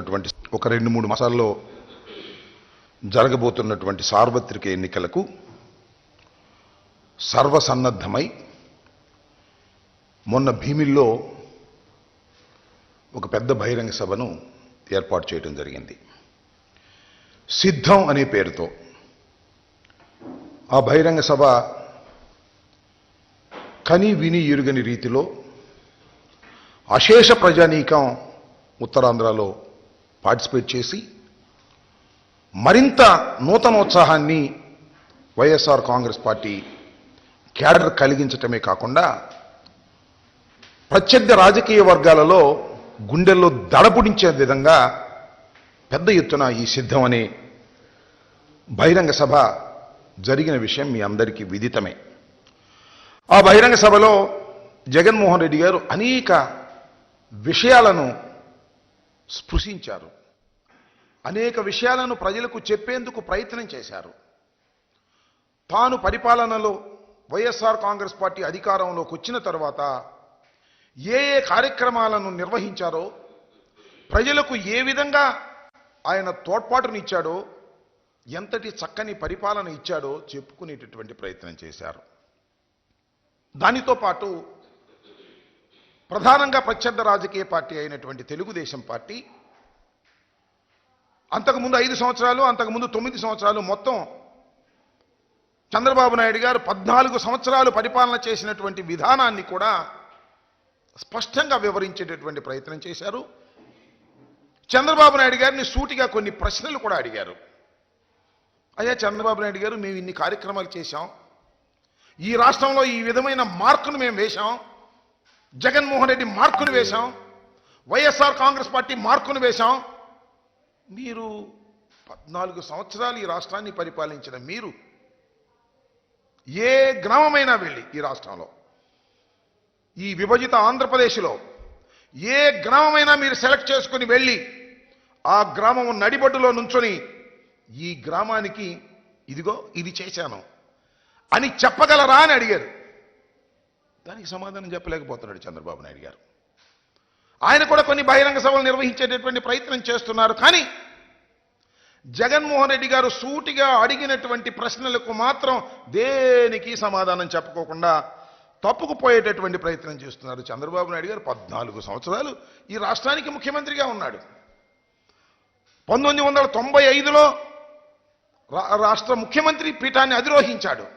ఉన్నటువంటి ఒక రెండు మూడు మాసాల్లో జరగబోతున్నటువంటి సార్వత్రిక ఎన్నికలకు సర్వసన్నద్ధమై మొన్న భీమిల్లో ఒక పెద్ద బహిరంగ సభను ఏర్పాటు చేయడం జరిగింది. సిద్ధం అనే పేరుతో ఆ బహిరంగ సభ కని విని ఎరుగని రీతిలో అశేష ప్రజానీకం ఉత్తరాంధ్రలో పార్టిసిపేట్ చేసి మరింత నూతనోత్సాహాన్ని వైఎస్ఆర్ కాంగ్రెస్ పార్టీ క్యాడర్ కలిగించటమే కాకుండా ప్రత్యర్థ రాజకీయ వర్గాలలో గుండెల్లో దడపుడించే విధంగా పెద్ద ఎత్తున ఈ సిద్ధం అనే బహిరంగ సభ జరిగిన విషయం మీ అందరికీ విదితమే. ఆ బహిరంగ సభలో జగన్మోహన్ రెడ్డి గారు అనేక విషయాలను స్పృశించారు. అనేక విషయాలను ప్రజలకు చెప్పేందుకు ప్రయత్నం చేశారు. తాను పరిపాలనలో వైఎస్ఆర్ కాంగ్రెస్ పార్టీ అధికారంలోకి వచ్చిన తర్వాత ఏ ఏ కార్యక్రమాలను నిర్వహించారో ప్రజలకు ఏ విధంగా ఆయన తోడ్పాటునిచ్చాడో ఎంతటి చక్కని పరిపాలన ఇచ్చాడో చెప్పుకునేటటువంటి ప్రయత్నం చేశారు. దానితో పాటు ప్రధానంగా ప్రత్యర్థ రాజకీయ పార్టీ అయినటువంటి తెలుగుదేశం పార్టీ అంతకుముందు ఐదు సంవత్సరాలు అంతకుముందు తొమ్మిది సంవత్సరాలు మొత్తం చంద్రబాబు నాయుడు గారు పద్నాలుగు సంవత్సరాలు పరిపాలన చేసినటువంటి విధానాన్ని కూడా స్పష్టంగా వివరించేటటువంటి ప్రయత్నం చేశారు. చంద్రబాబు నాయుడు గారిని సూటిగా కొన్ని ప్రశ్నలు కూడా అడిగారు. అయ్యా చంద్రబాబు నాయుడు గారు మేము ఇన్ని కార్యక్రమాలు చేశాం. ఈ రాష్ట్రంలో ఈ విధమైన మార్కును మేము వేశాం. జగన్మోహన్ రెడ్డి మార్కును వేశాం. వైఎస్ఆర్ కాంగ్రెస్ పార్టీ మార్కును వేశాం. మీరు పద్నాలుగు సంవత్సరాలు ఈ రాష్ట్రాన్ని పరిపాలించిన మీరు ఏ గ్రామమైనా వెళ్ళి ఈ రాష్ట్రంలో ఈ విభజిత ఆంధ్రప్రదేశ్లో ఏ గ్రామమైనా మీరు సెలెక్ట్ చేసుకుని వెళ్ళి ఆ గ్రామం నడిబడ్డులో నుంచొని ఈ గ్రామానికి ఇదిగో ఇది చేశాను అని చెప్పగలరా అని అడిగారు. దానికి సమాధానం చెప్పలేకపోతున్నాడు చంద్రబాబు నాయుడు గారు. ఆయన కూడా కొన్ని బహిరంగ సభలు నిర్వహించేటటువంటి ప్రయత్నం చేస్తున్నారు. కానీ జగన్మోహన్ రెడ్డి గారు సూటిగా అడిగినటువంటి ప్రశ్నలకు మాత్రం దేనికి సమాధానం చెప్పుకోకుండా తప్పుకుపోయేటటువంటి ప్రయత్నం చేస్తున్నారు. చంద్రబాబు నాయుడు గారు పద్నాలుగు సంవత్సరాలు ఈ రాష్ట్రానికి ముఖ్యమంత్రిగా ఉన్నాడు. పంతొమ్మిది వందల తొంభై ఐదులో రా- రాష్ట్ర ముఖ్యమంత్రి పీఠాన్ని అధిరోహించాడు.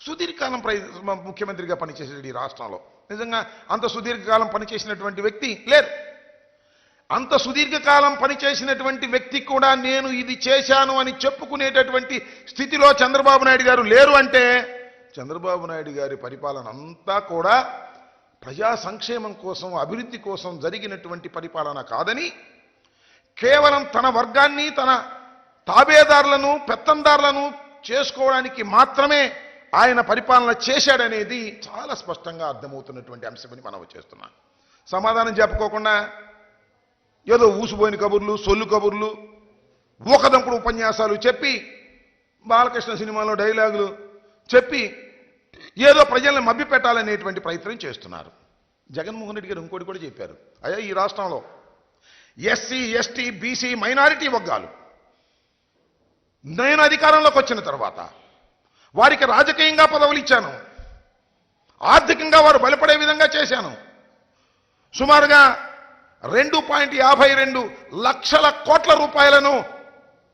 సుదీర్ఘకాలం ప్రై- ముఖ్యమంత్రిగా పనిచేసాడు ఈ రాష్ట్రంలో. నిజంగా అంత సుదీర్ఘకాలం పనిచేసినటువంటి వ్యక్తి లేరు. అంత సుదీర్ఘకాలం పనిచేసినటువంటి వ్యక్తి కూడా నేను ఇది చేశాను అని చెప్పుకునేటటువంటి స్థితిలో చంద్రబాబు నాయుడు గారు లేరు అంటే చంద్రబాబు నాయుడు గారి పరిపాలన అంతా కూడా ప్రజా సంక్షేమం కోసం అభివృద్ధి కోసం జరిగినటువంటి పరిపాలన కాదని కేవలం తన వర్గాన్ని తన తాబేదారులను పెత్తందారులను చేసుకోవడానికి మాత్రమే ఆయన పరిపాలన చేశాడనేది చాలా స్పష్టంగా అర్థమవుతున్నటువంటి అంశమని మనం చేస్తున్నాం. సమాధానం చెప్పుకోకుండా ఏదో ఊసిపోయిన కబుర్లు సొల్లు కబుర్లు ఊకదంపుడు ఉపన్యాసాలు చెప్పి బాలకృష్ణ సినిమాలో డైలాగులు చెప్పి ఏదో ప్రజల్ని మభ్యపెట్టాలనేటువంటి ప్రయత్నం చేస్తున్నారు. జగన్మోహన్ రెడ్డి గారు ఇంకోటి కూడా చెప్పారు. అయ్యా ఈ రాష్ట్రంలో ఎస్సీ ఎస్టీ బీసీ మైనారిటీ వర్గాలు నేను అధికారంలోకి వచ్చిన తర్వాత వారికి రాజకీయంగా పదవులు ఇచ్చాను. ఆర్థికంగా వారు బలపడే విధంగా చేశాను. సుమారుగా రెండు పాయింట్ యాభై రెండు లక్షల కోట్ల రూపాయలను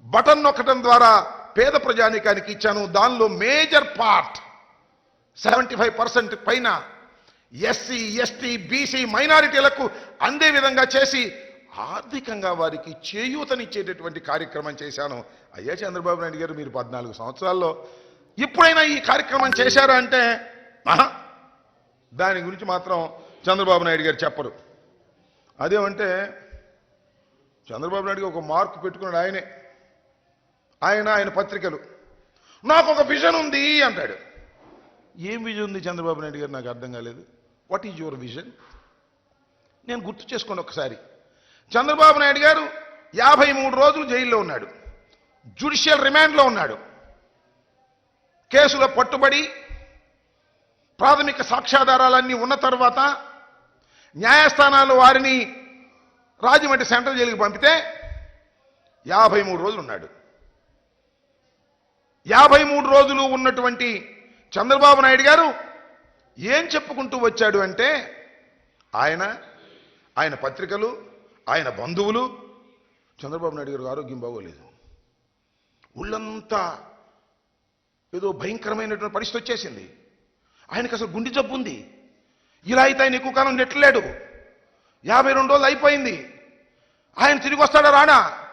బటన్ నొక్కడం ద్వారా పేద ప్రజానీకానికి ఇచ్చాను. దానిలో major part seventy five percent పైన ఎస్సీ ఎస్టీ బీసీ మైనారిటీలకు అందే విధంగా చేసి ఆర్థికంగా వారికి చేయూతనిచ్చేటటువంటి కార్యక్రమం చేశాను. అయ్యా చంద్రబాబు నాయుడు గారు మీరు పద్నాలుగు సంవత్సరాల్లో ఇప్పుడైనా ఈ కార్యక్రమం చేశారా అంటే మహా దాని గురించి మాత్రం చంద్రబాబు నాయుడు గారు చెప్పరు. అదేమంటే చంద్రబాబు నాయుడు ఒక మార్క్ పెట్టుకున్నాడు ఆయనే. ఆయన ఆయన పత్రికలు. నాకు ఒక విజన్ ఉంది అంటాడు. ఏం విజన్ ఉంది చంద్రబాబు నాయుడు గారు నాకు అర్థం కాలేదు. వాట్ ఈజ్ యువర్ విజన్ నేను గుర్తు చేసుకోండి ఒకసారి. చంద్రబాబు నాయుడు గారు యాభై మూడు రోజులు జైల్లో ఉన్నాడు. జ్యుడిషియల్ రిమాండ్లో ఉన్నాడు. కేసులో పట్టుబడి ప్రాథమిక సాక్ష్యాధారాలన్నీ ఉన్న తర్వాత న్యాయస్థానాలు వారిని రాజమండ్రి సెంట్రల్ జైలుకి పంపితే యాభై మూడు రోజులు ఉన్నాడు. యాభై మూడు రోజులు ఉన్నటువంటి చంద్రబాబు నాయుడు గారు ఏం చెప్పుకుంటూ వచ్చాడు అంటే ఆయన ఆయన పత్రికలు ఆయన బంధువులు చంద్రబాబు నాయుడు గారు ఆరోగ్యం బాగోలేదు. ఒళ్ళంతా ఏదో భయంకరమైనటువంటి పరిస్థితి వచ్చేసింది. ఆయనకు అసలు గుండె జబ్బు ఉంది. ఇలా అయితే ఆయన ఎక్కువ కాలం నెట్టలేడు. యాభై రెండు రోజులు అయిపోయింది. ఆయన తిరిగి వస్తాడా రానా?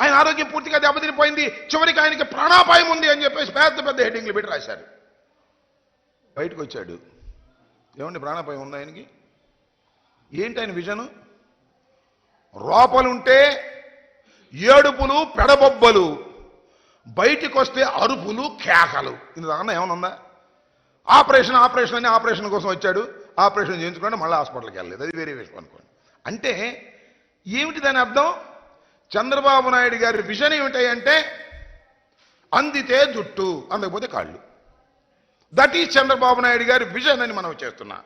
ఆయన ఆరోగ్యం పూర్తిగా దెబ్బతినిపోయింది. చివరికి ఆయనకి ప్రాణాపాయం ఉంది అని చెప్పేసి పెద్ద పెద్ద హెడ్డింగ్లు పెట్టి రాశారు. బయటకు వచ్చాడు. ఏమండి ప్రాణాపాయం ఉంది ఆయనకి? ఏంటి ఆయన విజను? రోపలుంటే ఏడుపులు పెడబొబ్బలు బయటికి వస్తే అరుపులు కేకలు. ఇందుకన్నా ఏమైనా ఉందా? ఆపరేషన్ ఆపరేషన్ అని ఆపరేషన్ కోసం వచ్చాడు. ఆపరేషన్ చేయించుకుంటే మళ్ళీ హాస్పిటల్కి వెళ్ళలేదు. అది వేరే విషయం అనుకోండి. అంటే ఏమిటి దాని అర్థం? చంద్రబాబు నాయుడు గారి విజన్ ఏమిటంటే అందితే జుట్టు అందకపోతే కాళ్ళు. దట్ ఈజ్ చంద్రబాబు నాయుడు గారి విజన్ అని మనం చేస్తున్నా.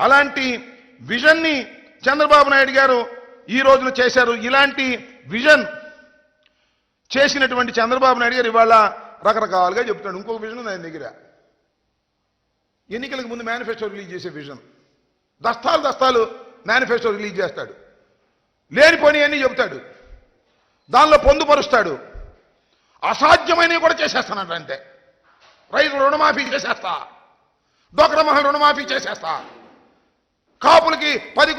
అలాంటి విజన్ని చంద్రబాబు నాయుడు గారు ఈ రోజున చేశారు. ఇలాంటి విజన్ చేసినటువంటి చంద్రబాబు నాయుడు గారు ఇవాళ రకరకాలుగా చెప్తాడు ఇంకొక విజన్ ఉంది ఆయన దగ్గర. ఎన్నికలకు ముందు మేనిఫెస్టో రిలీజ్ చేసే విజన్ దస్తాలు దస్తాలు మేనిఫెస్టో రిలీజ్ చేస్తాడు. లేనిపోని అన్ని చెబుతాడు. దానిలో పొందుపరుస్తాడు. అసాధ్యమైనవి కూడా చేసేస్తానంట అంతే. రైతు రుణమాఫీ చేసేస్తా. డోక్రా మహల్ రుణమాఫీ చేసేస్తా. కాపులకి పది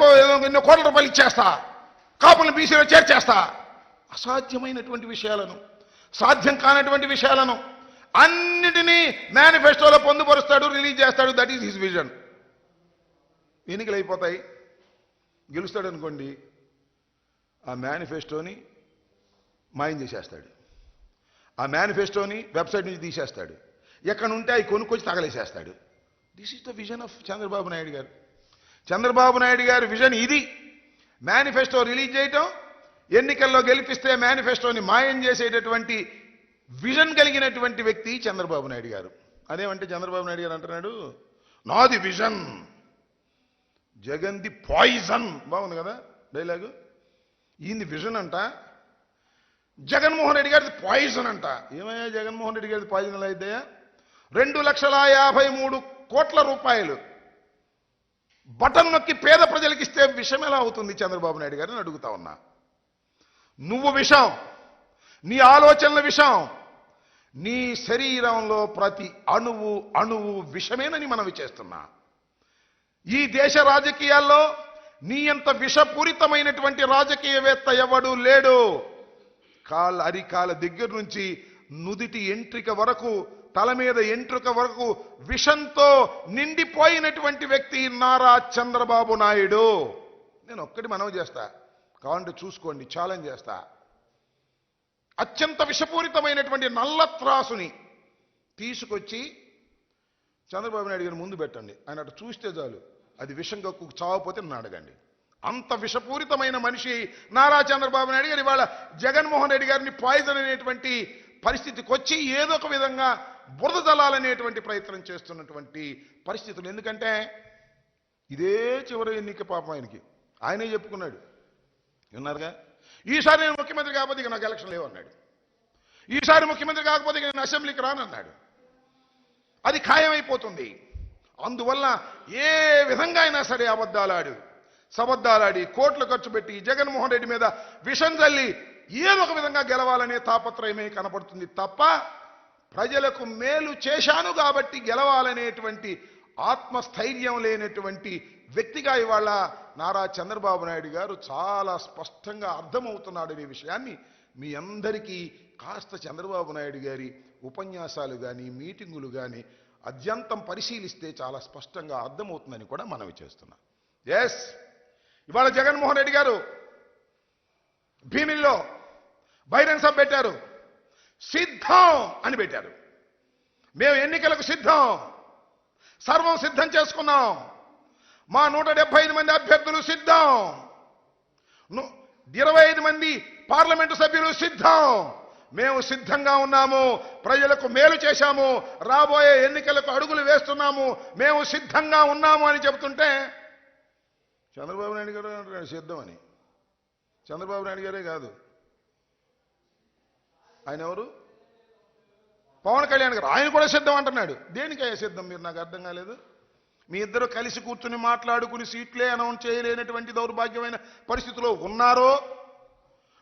ఎన్నో కోట్ల రూపాయలు ఇచ్చేస్తా. కాపులను బీసీలో చేర్చేస్తా. అసాధ్యమైనటువంటి విషయాలను సాధ్యం కానటువంటి విషయాలను అన్నిటినీ మేనిఫెస్టోలో పొందుపరుస్తాడు రిలీజ్ చేస్తాడు. దట్ ఈజ్ హిస్ విజన్ ఎన్నికలు అయిపోతాయి. గెలుస్తాడు అనుకోండి ఆ మేనిఫెస్టోని మాయం చేసేస్తాడు. ఆ మేనిఫెస్టోని వెబ్సైట్ నుంచి తీసేస్తాడు. ఎక్కడ ఉంటే అవి కొనుక్కొచ్చి తగలేసేస్తాడు. This is the vision of Chandrababu Naidu garu. Chandrababu Naidu గారి విజన్ ఇది. మేనిఫెస్టో రిలీజ్ చేయటం ఎన్నికల్లో గెలిపిస్తే మేనిఫెస్టోని మాయం చేసేటటువంటి విజన్ కలిగినటువంటి వ్యక్తి చంద్రబాబు నాయుడు గారు. అదేమంటే చంద్రబాబు నాయుడు గారు అంటున్నాడు నాది విజన్ జగన్ది పాయిజన్. బాగుంది కదా డైలాగు? ఈయనది విజన్ అంట జగన్మోహన్ రెడ్డి గారిది పాయిజన్ అంట. ఏమయ్యా జగన్మోహన్ రెడ్డి గారిది పాయిజన్ ఎలా అయితే రెండు లక్షల యాభై మూడు కోట్ల రూపాయలు. బటన్ నొక్కి పేద ప్రజలకు ఇస్తే ఎలా అవుతుంది చంద్రబాబు నాయుడు గారిని అడుగుతా ఉన్నా. నువ్వు విషం. నీ ఆలోచనల విషం. నీ శరీరంలో ప్రతి అణువు అణువు విషమేనని మనవి చేస్తున్నా. ఈ దేశ రాజకీయాల్లో నీ అంత విషపూరితమైనటువంటి రాజకీయవేత్త ఎవడు లేడు. కాళ్ళ అరికాల దగ్గర నుంచి నుదిటి ఎంట్రిక వరకు తల మీద ఎంట్రుక వరకు విషంతో నిండిపోయినటువంటి వ్యక్తి నారా చంద్రబాబు నాయుడు. నేను ఒక్కటి మనవి చేస్తా. కావండి చూసుకోండి ఛాలెంజ్ చేస్తా. అత్యంత విషపూరితమైనటువంటి నల్ల త్రాసుని తీసుకొచ్చి చంద్రబాబు నాయుడు గారి ముందు పెట్టండి. ఆయన అటు చూస్తే చాలు అది విషం కక్కు చావపోతే నన్ను అడగండి. అంత విషపూరితమైన మనిషి నారా చంద్రబాబు నాయుడు గారు ఇవాళ జగన్మోహన్ రెడ్డి గారిని పాయిజన్ అనేటువంటి పరిస్థితికి వచ్చి ఏదో ఒక విధంగా బురద జలాలనేటువంటి ప్రయత్నం చేస్తున్నటువంటి పరిస్థితులు. ఎందుకంటే ఇదే చివరి ఎన్నిక పాపం ఆయనకి. ఆయనే చెప్పుకున్నాడు విన్నారుగా? ఈసారి నేను ముఖ్యమంత్రి కాకపోతే ఇక నాకు ఎలక్షన్ లేవు అన్నాడు. ఈసారి ముఖ్యమంత్రి కాకపోతే ఇక నేను అసెంబ్లీకి రానన్నాడు అది ఖాయమైపోతుంది. అందువల్ల ఏ విధంగా అయినా సరే అబద్ధాలాడు సబద్ధాలాడి కోట్లు ఖర్చు పెట్టి జగన్మోహన్ రెడ్డి మీద విషం చల్లి ఏదో ఒక విధంగా గెలవాలనే తాపత్రయమే కనపడుతుంది తప్ప ప్రజలకు మేలు చేశాను కాబట్టి గెలవాలనేటువంటి ఆత్మస్థైర్యం లేనటువంటి వ్యక్తిగా ఇవాళ నారా చంద్రబాబు నాయుడు గారు చాలా స్పష్టంగా అర్థమవుతున్నాడు అనే విషయాన్ని. మీ అందరికీ కాస్త చంద్రబాబు నాయుడు గారి ఉపన్యాసాలు కానీ మీటింగులు కానీ అద్యంతం పరిశీలిస్తే చాలా స్పష్టంగా అర్థమవుతుందని కూడా మనవి చేస్తున్నాం. ఎస్ ఇవాళ జగన్మోహన్ రెడ్డి గారు భీమిల్లో బహిరంగ సభ పెట్టారు. సిద్ధం అని పెట్టారు. మేము ఎన్నికలకు సిద్ధం. సర్వం సిద్ధం చేసుకున్నాం. మా నూట డెబ్బై ఐదు మంది అభ్యర్థులు సిద్ధం. ఇరవై ఐదు మంది పార్లమెంటు సభ్యులు సిద్ధం. మేము సిద్ధంగా ఉన్నాము ప్రజలకు మేలు చేశాము రాబోయే ఎన్నికలకు అడుగులు వేస్తున్నాము మేము సిద్ధంగా ఉన్నాము అని చెబుతుంటే చంద్రబాబు నాయుడు గారు అంటున్నాడు సిద్ధం అని. చంద్రబాబు నాయుడు గారే కాదు. ఆయన ఎవరు? పవన్ కళ్యాణ్ గారు. ఆయన కూడా సిద్ధం అంటున్నాడు. దేనికయ్యా సిద్ధం? మీరు నాకు అర్థం కాలేదు. మీ ఇద్దరు కలిసి కూర్చుని మాట్లాడుకుని సీట్లే అనౌన్స్ చేయలేనటువంటి దౌర్భాగ్యమైన పరిస్థితిలో ఉన్నారో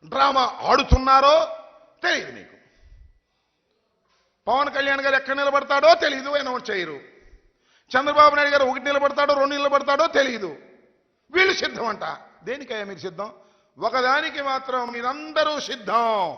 డ్రామా ఆడుతున్నారో తెలియదు మీకు. పవన్ కళ్యాణ్ గారు ఎక్కడ నిలబడతాడో తెలియదు అనౌన్స్ చేయరు. చంద్రబాబు నాయుడు గారు ఒకటి నిలబడతాడో రెండు నిలబడతాడో తెలియదు వీళ్ళు సిద్ధం అంట దేనికయ్యా మీరు సిద్ధం? ఒకదానికి మాత్రం మీరందరూ సిద్ధం.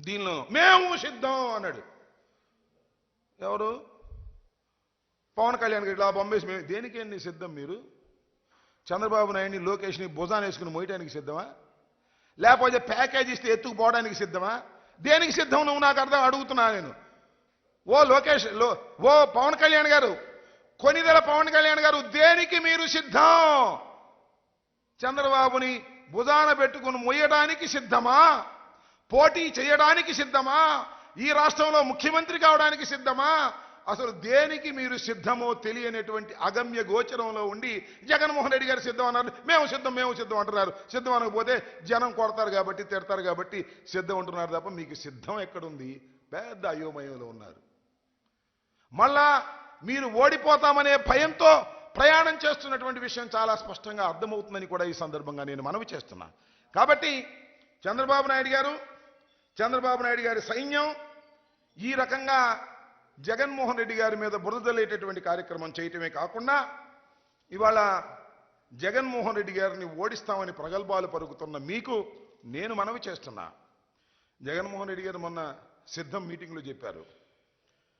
దీనిలో మేము సిద్ధం అన్నాడు. ఎవరు? పవన్ కళ్యాణ్ గారు ఇలా బొంబేసి మేము దేనికేంటి సిద్ధం మీరు? చంద్రబాబు నాయుడిని లోకేష్ని భుజాన్ని వేసుకుని మోయటానికి సిద్ధమా? లేకపోతే ప్యాకేజ్ ఇస్తే ఎత్తుకుపోవడానికి సిద్ధమా? దేనికి సిద్ధం నువ్వు నాకు అర్థం అడుగుతున్నా నేను. ఓ లోకేష్లో ఓ పవన్ కళ్యాణ్ గారు కొనిదెల పవన్ కళ్యాణ్ గారు దేనికి మీరు సిద్ధం? చంద్రబాబుని భుజాన పెట్టుకుని మొయ్యడానికి సిద్ధమా? పోటీ చేయడానికి సిద్ధమా? ఈ రాష్ట్రంలో ముఖ్యమంత్రి కావడానికి సిద్ధమా? అసలు దేనికి మీరు సిద్ధమో తెలియనటువంటి అగమ్య గోచరంలో ఉండి జగన్మోహన్ రెడ్డి గారు సిద్ధం అన్నారు. మేము సిద్ధం మేము సిద్ధం అంటున్నారు. సిద్ధం అనకపోతే జనం కొడతారు కాబట్టి తిడతారు కాబట్టి సిద్ధం అంటున్నారు తప్ప మీకు సిద్ధం ఎక్కడుంది? పెద్ద అయోమయంలో ఉన్నారు. మళ్ళా మీరు ఓడిపోతామనే భయంతో ప్రయాణం చేస్తున్నటువంటి విషయం చాలా స్పష్టంగా అర్థమవుతుందని కూడా ఈ సందర్భంగా నేను మనవి చేస్తున్నా. కాబట్టి చంద్రబాబు నాయుడు గారు చంద్రబాబు నాయుడు గారి సైన్యం ఈ రకంగా జగన్మోహన్ రెడ్డి గారి మీద బురదలేటటువంటి కార్యక్రమం చేయటమే కాకుండా ఇవాళ జగన్మోహన్ రెడ్డి గారిని ఓడిస్తామని ప్రగల్భాలు పరుగుతున్న మీకు నేను మనవి చేస్తున్నా. జగన్మోహన్ రెడ్డి గారు మొన్న సిద్ధం మీటింగ్లో చెప్పారు.